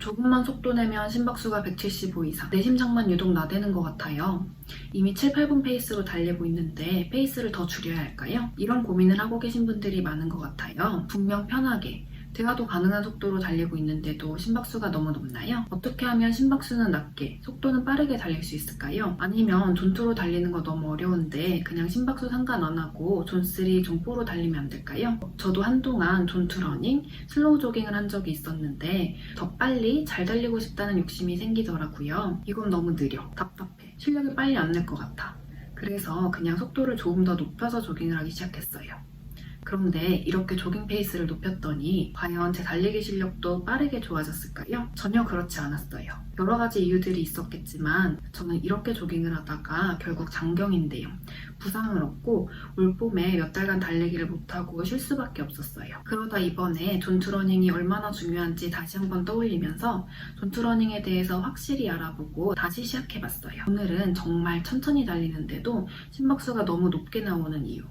조금만 속도 내면 심박수가 175 이상. 내 심장만 유독 나대는 것 같아요. 이미 7, 8분 페이스로 달리고 있는데 페이스를 더 줄여야 할까요? 이런 고민을 하고 계신 분들이 많은 것 같아요. 분명 편하게 대화도 가능한 속도로 달리고 있는데도 심박수가 너무 높나요? 어떻게 하면 심박수는 낮게, 속도는 빠르게 달릴 수 있을까요? 아니면 존2로 달리는 거 너무 어려운데 그냥 심박수 상관 안 하고 존3, 존4로 달리면 안 될까요? 저도 한동안 존2 러닝, 슬로우 조깅을 한 적이 있었는데 더 빨리 잘 달리고 싶다는 욕심이 생기더라고요. 이건 너무 느려, 답답해, 실력이 빨리 안 날 것 같아. 그래서 그냥 속도를 조금 더 높여서 조깅을 하기 시작했어요. 그런데 이렇게 조깅 페이스를 높였더니 과연 제 달리기 실력도 빠르게 좋아졌을까요? 전혀 그렇지 않았어요. 여러 가지 이유들이 있었겠지만 저는 이렇게 조깅을 하다가 결국 장경인데요. 부상을 얻고 올 봄에 몇 달간 달리기를 못하고 쉴 수밖에 없었어요. 그러다 이번에 존투러닝이 얼마나 중요한지 다시 한번 떠올리면서 존투러닝에 대해서 확실히 알아보고 다시 시작해봤어요. 오늘은 정말 천천히 달리는데도 심박수가 너무 높게 나오는 이유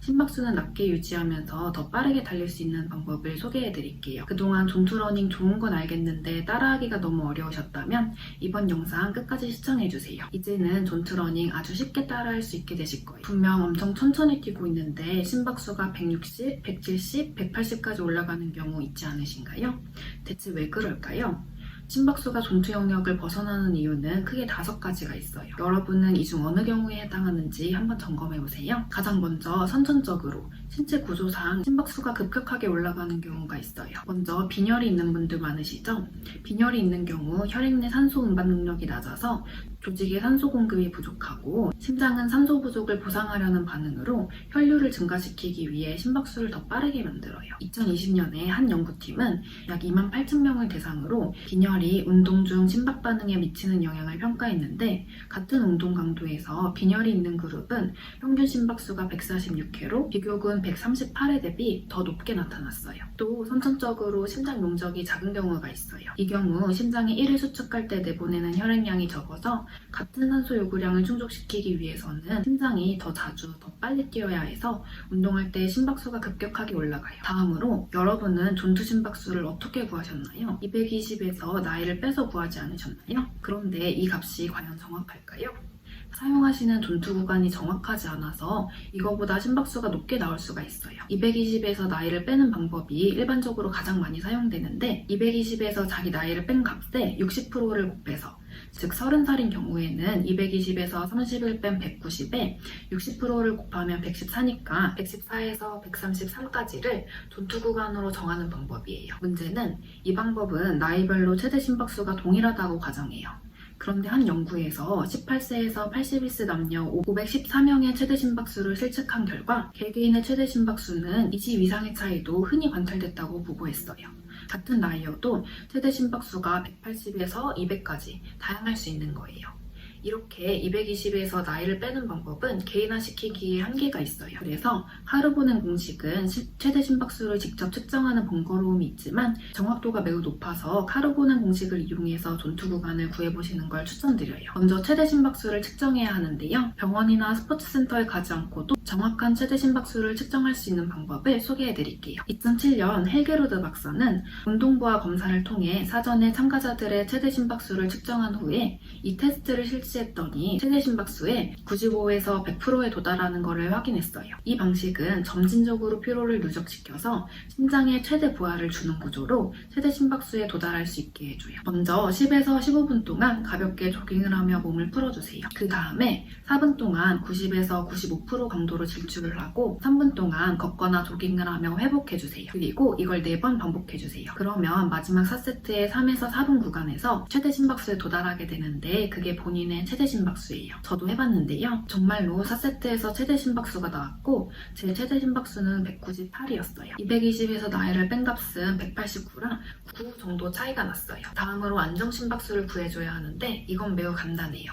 심박수는 낮게 유지하면서 더 빠르게 달릴 수 있는 방법을 소개해 드릴게요. 그동안 존투러닝 좋은 건 알겠는데 따라하기가 너무 어려우셨다면 이번 영상 끝까지 시청해 주세요. 이제는 존투러닝 아주 쉽게 따라할 수 있게 되실 거예요. 분명 엄청 천천히 뛰고 있는데 심박수가 160, 170, 180까지 올라가는 경우 있지 않으신가요? 대체 왜 그럴까요? 심박수가 존투 영역을 벗어나는 이유는 크게 다섯 가지가 있어요. 여러분은 이 중 어느 경우에 해당하는지 한번 점검해 보세요. 가장 먼저 선천적으로 신체 구조상 심박수가 급격하게 올라가는 경우가 있어요. 먼저 빈혈이 있는 분들 많으시죠? 빈혈이 있는 경우 혈액 내 산소 운반 능력이 낮아서 조직의 산소 공급이 부족하고 심장은 산소 부족을 보상하려는 반응으로 혈류를 증가시키기 위해 심박수를 더 빠르게 만들어요. 2020년에 한 연구팀은 약 2만 8천 명을 대상으로 빈혈이 운동 중 심박 반응에 미치는 영향을 평가했는데 같은 운동 강도에서 빈혈이 있는 그룹은 평균 심박수가 146회로 비교군 138회 대비 더 높게 나타났어요. 또 선천적으로 심장 용적이 작은 경우가 있어요. 이 경우 심장이 1을 수축할 때 내보내는 혈액량이 적어서 같은 산소 요구량을 충족시키기 위해서는 심장이 더 자주 더 빨리 뛰어야 해서 운동할 때 심박수가 급격하게 올라가요. 다음으로 여러분은 존투 심박수를 어떻게 구하셨나요? 220에서 나이를 빼서 구하지 않으셨나요? 그런데 이 값이 과연 정확할까요? 사용하시는 존투 구간이 정확하지 않아서 이거보다 심박수가 높게 나올 수가 있어요. 220에서 나이를 빼는 방법이 일반적으로 가장 많이 사용되는데 220에서 자기 나이를 뺀 값에 60%를 곱해서 즉 30살인 경우에는 220에서 30을 뺀 190에 60%를 곱하면 114니까 114에서 133까지를 존투 구간으로 정하는 방법이에요. 문제는 이 방법은 나이별로 최대 심박수가 동일하다고 가정해요. 그런데 한 연구에서 18세에서 81세 남녀 514명의 최대 심박수를 실측한 결과 개개인의 최대 심박수는 20 이상의 차이도 흔히 관찰됐다고 보고했어요. 같은 나이여도 최대 심박수가 180에서 200까지 다양할 수 있는 거예요. 이렇게 220에서 나이를 빼는 방법은 개인화시키기에 한계가 있어요. 그래서 하루 보는 공식은 시- 최대 심박수를 직접 측정하는 번거로움이 있지만 정확도가 매우 높아서 하루 보는 공식을 이용해서 존투 구간을 구해보시는 걸 추천드려요. 먼저 최대 심박수를 측정해야 하는데요. 병원이나 스포츠센터에 가지 않고도 정확한 최대 심박수를 측정할 수 있는 방법을 소개해드릴게요. 2007년 헬게로드 박사는 운동부와 검사를 통해 사전에 참가자들의 최대 심박수를 측정한 후에 이 테스트를 실시 했더니 최대 심박수의 95에서 100%에 도달하는 것을 확인했어요. 이 방식은 점진적으로 피로를 누적시켜서 심장에 최대 부하를 주는 구조로 최대 심박수에 도달할 수 있게 해줘요. 먼저 10에서 15분 동안 가볍게 조깅을 하며 몸을 풀어주세요. 그 다음에 4분 동안 90에서 95% 강도로 질주를 하고 3분 동안 걷거나 조깅을 하며 회복해주세요. 그리고 이걸 4번 반복해주세요. 그러면 마지막 4세트의 3에서 4분 구간에서 최대 심박수에 도달하게 되는데 그게 본인의 최대 심박수예요. 저도 해봤는데요. 정말로 4세트에서 최대 심박수가 나왔고 제 최대 심박수는 198이었어요. 220에서 나이를 뺀 값은 189랑 9 정도 차이가 났어요. 다음으로 안정 심박수를 구해줘야 하는데 이건 매우 간단해요.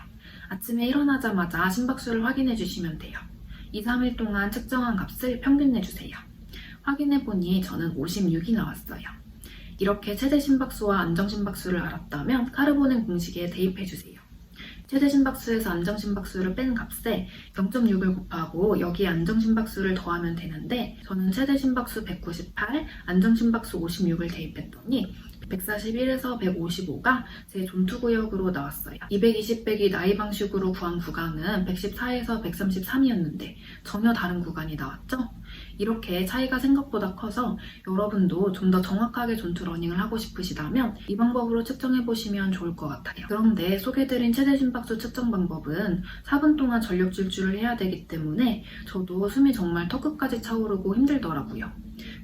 아침에 일어나자마자 심박수를 확인해 주시면 돼요. 2, 3일 동안 측정한 값을 평균 내주세요. 확인해 보니 저는 56이 나왔어요. 이렇게 최대 심박수와 안정 심박수를 알았다면 카르보는 공식에 대입해 주세요. 최대 심박수에서 안정 심박수를 뺀 값에 0.6을 곱하고 여기에 안정 심박수를 더하면 되는데 저는 최대 심박수 198, 안정 심박수 56을 대입했더니 141에서 155가 제 존투구역으로 나왔어요. 220백이 나이 방식으로 구한 구간은 114에서 133이었는데 전혀 다른 구간이 나왔죠? 이렇게 차이가 생각보다 커서 여러분도 좀 더 정확하게 존투 러닝을 하고 싶으시다면 이 방법으로 측정해 보시면 좋을 것 같아요. 그런데 소개드린 최대 심박수 측정 방법은 4분 동안 전력 질주를 해야 되기 때문에 저도 숨이 정말 턱끝까지 차오르고 힘들더라고요.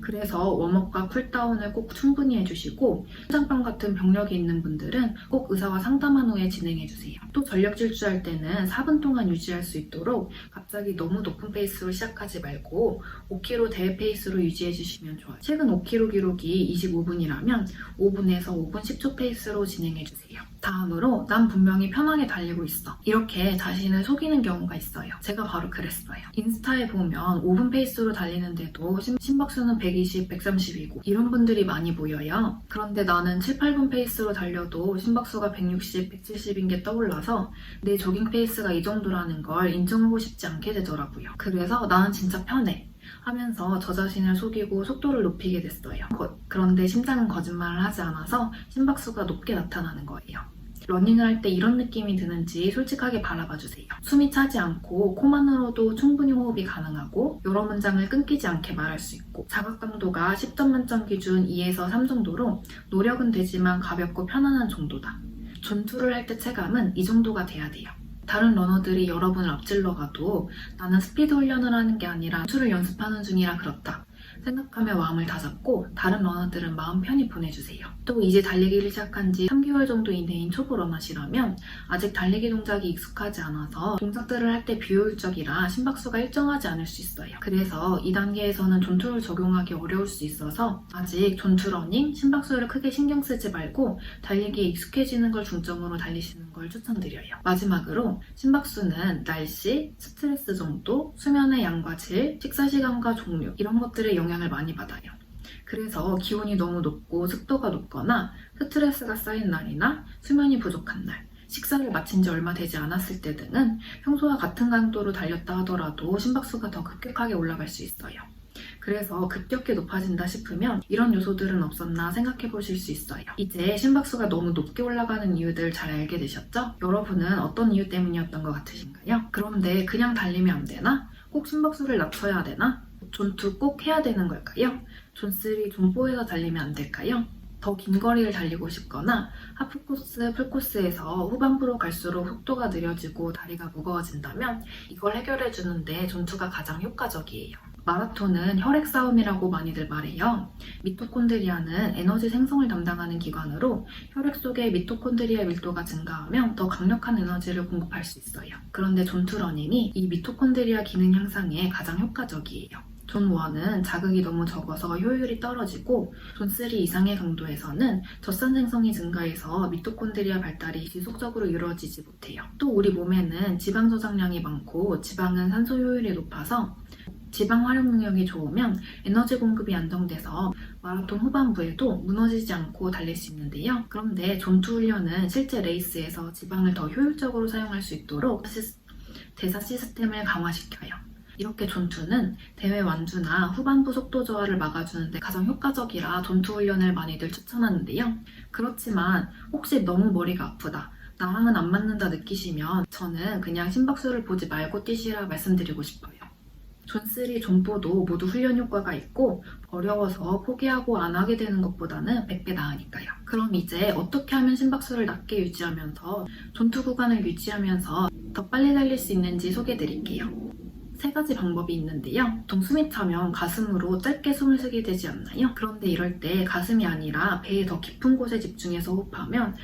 그래서 웜업과 쿨다운을 꼭 충분히 해주시고 심장병 같은 병력이 있는 분들은 꼭 의사와 상담한 후에 진행해주세요. 또 전력 질주할 때는 4분 동안 유지할 수 있도록 갑자기 너무 높은 페이스로 시작하지 말고 5km 대회 페이스로 유지해 주시면 좋아요. 최근 5km 기록이 25분이라면 5분에서 5분 10초 페이스로 진행해 주세요. 다음으로 난 분명히 편하게 달리고 있어. 이렇게 자신을 속이는 경우가 있어요. 제가 바로 그랬어요. 인스타에 보면 5분 페이스로 달리는데도 심, 심박수는 120, 130이고 이런 분들이 많이 보여요. 그런데 나는 7, 8분 페이스로 달려도 심박수가 160, 170인 게 떠올라서 내 조깅 페이스가 이 정도라는 걸 인정하고 싶지 않게 되더라고요. 그래서 나는 진짜 편해. 하면서 저 자신을 속이고 속도를 높이게 됐어요. 거- 그런데 심장은 거짓말을 하지 않아서 심박수가 높게 나타나는 거예요. 러닝을 할 때 이런 느낌이 드는지 솔직하게 바라봐 주세요. 숨이 차지 않고 코만으로도 충분히 호흡이 가능하고 여러 문장을 끊기지 않게 말할 수 있고 자각 강도가 10점 만점 기준 2에서 3 정도로 노력은 되지만 가볍고 편안한 정도다. 존투를 할 때 체감은 이 정도가 돼야 돼요. 다른 러너들이 여러분을 앞질러 가도 나는 스피드 훈련을 하는 게 아니라 투를 연습하는 중이라 그렇다. 생각하며 마음을 다잡고 다른 러너들은 마음 편히 보내주세요. 또 이제 달리기를 시작한 지 3개월 정도 이내인 초보 러너시라면 아직 달리기 동작이 익숙하지 않아서 동작들을 할 때 비효율적이라 심박수가 일정하지 않을 수 있어요. 그래서 이 단계에서는 존투를 적용하기 어려울 수 있어서 아직 존투 러닝, 심박수를 크게 신경 쓰지 말고 달리기에 익숙해지는 걸 중점으로 달리시는 걸 추천드려요. 마지막으로 심박수는 날씨, 스트레스 정도, 수면의 양과 질, 식사 시간과 종류 이런 것들에 영 향을 많이 받아요. 그래서 기온이 너무 높고 습도가 높거나 스트레스가 쌓인 날이나 수면이 부족한 날, 식사를 마친 지 얼마 되지 않았을 때 등은 평소와 같은 강도로 달렸다 하더라도 심박수가 더 급격하게 올라갈 수 있어요. 그래서 급격히 높아진다 싶으면 이런 요소들은 없었나 생각해 보실 수 있어요. 이제 심박수가 너무 높게 올라가는 이유들 잘 알게 되셨죠? 여러분은 어떤 이유 때문이었던 것 같으신가요? 그런데 그냥 달리면 안 되나? 꼭 심박수를 낮춰야 되나? 존2 꼭 해야 되는 걸까요? 존3, 존4에서 달리면 안 될까요? 더 긴 거리를 달리고 싶거나 하프코스, 풀코스에서 후반부로 갈수록 속도가 느려지고 다리가 무거워진다면 이걸 해결해 주는데 존투가 가장 효과적이에요. 마라톤은 혈액 싸움이라고 많이들 말해요. 미토콘드리아는 에너지 생성을 담당하는 기관으로 혈액 속의 미토콘드리아 밀도가 증가하면 더 강력한 에너지를 공급할 수 있어요. 그런데 존투러닝이 이 미토콘드리아 기능 향상에 가장 효과적이에요. 존 1은 자극이 너무 적어서 효율이 떨어지고 존 3 이상의 강도에서는 젖산 생성이 증가해서 미토콘드리아 발달이 지속적으로 이루어지지 못해요. 또 우리 몸에는 지방 저장량이 많고 지방은 산소 효율이 높아서 지방 활용 능력이 좋으면 에너지 공급이 안정돼서 마라톤 후반부에도 무너지지 않고 달릴 수 있는데요. 그런데 존투 훈련은 실제 레이스에서 지방을 더 효율적으로 사용할 수 있도록 대사 시스템을 강화시켜요. 이렇게 존투는 대회 완주나 후반부 속도 저하를 막아주는데 가장 효과적이라 존투 훈련을 많이들 추천하는데요. 그렇지만 혹시 너무 머리가 아프다. 나랑은 안 맞는다 느끼시면 저는 그냥 심박수를 보지 말고 뛰시라 말씀드리고 싶어요. 존3, 존4도 모두 훈련 효과가 있고 어려워서 포기하고 안 하게 되는 것보다는 100배 나으니까요. 그럼 이제 어떻게 하면 심박수를 낮게 유지하면서 존투 구간을 유지하면서 더 빨리 달릴 수 있는지 소개해 드릴게요. 세 가지 방법이 있는데요. 보통 숨이 차면 가슴으로 짧게 숨을 쉬게 되지 않나요? 그런데 이럴 때 가슴이 아니라 배의 더 깊은 곳에 집중해서 호흡하면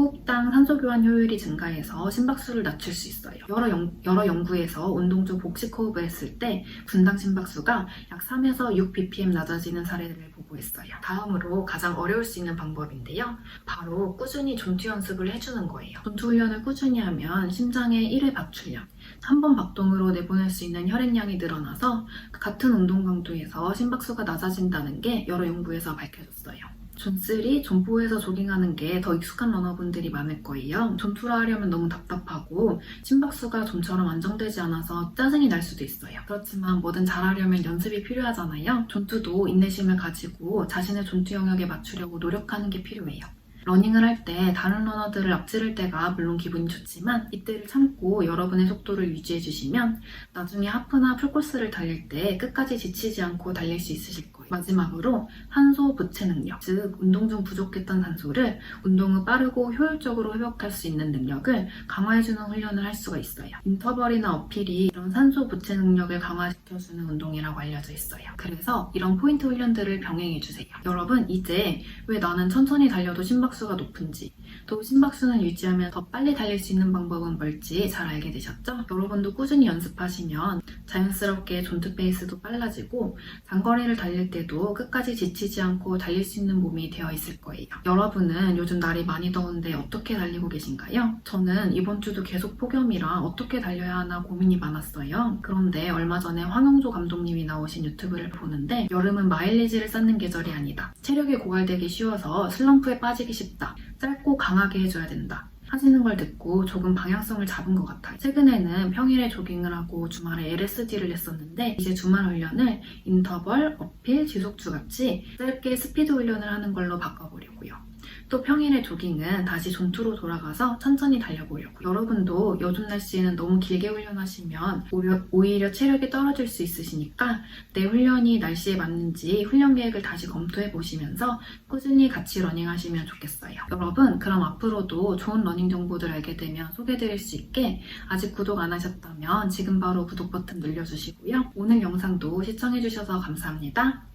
호흡당 산소 교환 효율이 증가해서 심박수를 낮출 수 있어요. 여러, 연, 여러 연구에서 운동 중 복식 호흡을 했을 때 분당 심박수가 약 3에서 6 bpm 낮아지는 사례를 보고했어요. 다음으로 가장 어려울 수 있는 방법인데요. 바로 꾸준히 존투 연습을 해주는 거예요. 존투 훈련을 꾸준히 하면 심장의 1회 박출량, 한 번 박동으로 내보낼 수 있는 혈액량이 늘어나서 같은 운동 강도에서 심박수가 낮아진다는 게 여러 연구에서 밝혀졌어요. 존3, 존4에서 조깅하는 게 더 익숙한 러너분들이 많을 거예요. 존2라 하려면 너무 답답하고 심박수가 좀처럼 안정되지 않아서 짜증이 날 수도 있어요. 그렇지만 뭐든 잘하려면 연습이 필요하잖아요. 존2도 인내심을 가지고 자신의 존2 영역에 맞추려고 노력하는 게 필요해요. 러닝을 할 때 다른 러너들을 앞지를 때가 물론 기분이 좋지만 이때를 참고 여러분의 속도를 유지해 주시면 나중에 하프나 풀코스를 달릴 때 끝까지 지치지 않고 달릴 수 있으실 거예요. 마지막으로 산소 부채 능력, 즉 운동 중 부족했던 산소를 운동 후 빠르고 효율적으로 회복할 수 있는 능력을 강화해주는 훈련을 할 수가 있어요. 인터벌이나 어필이 이런 산소 부채 능력을 강화시켜주는 운동이라고 알려져 있어요. 그래서 이런 포인트 훈련들을 병행해주세요. 여러분 이제 왜 나는 천천히 달려도 심박수가 높은지 또 심박수는 유지하면 더 빨리 달릴 수 있는 방법은 뭘지 잘 알게 되셨죠? 여러분도 꾸준히 연습하시면 자연스럽게 존트 페이스도 빨라지고 장거리를 달릴 때도 끝까지 지치지 않고 달릴 수 있는 몸이 되어 있을 거예요. 여러분은 요즘 날이 많이 더운데 어떻게 달리고 계신가요? 저는 이번 주도 계속 폭염이라 어떻게 달려야 하나 고민이 많았어요. 그런데 얼마 전에 황영조 감독님이 나오신 유튜브를 보는데 여름은 마일리지를 쌓는 계절이 아니다. 체력이 고갈되기 쉬워서 슬럼프에 빠지기 쉽다. 짧고 강하게 해줘야 된다. 하시는 걸 듣고 조금 방향성을 잡은 것 같아요. 최근에는 평일에 조깅을 하고 주말에 LSD를 했었는데 이제 주말 훈련을 인터벌, 어필, 지속주 같이 짧게 스피드 훈련을 하는 걸로 바꿔보려고요. 또 평일에 조깅은 다시 존투로 돌아가서 천천히 달려보려고. 여러분도 요즘 날씨에는 너무 길게 훈련하시면 오히려, 오히려 체력이 떨어질 수 있으시니까 내 훈련이 날씨에 맞는지 훈련 계획을 다시 검토해 보시면서 꾸준히 같이 러닝하시면 좋겠어요. 여러분, 그럼 앞으로도 좋은 러닝 정보들 알게 되면 소개드릴 수 있게 아직 구독 안 하셨다면 지금 바로 구독 버튼 눌러주시고요. 오늘 영상도 시청해주셔서 감사합니다.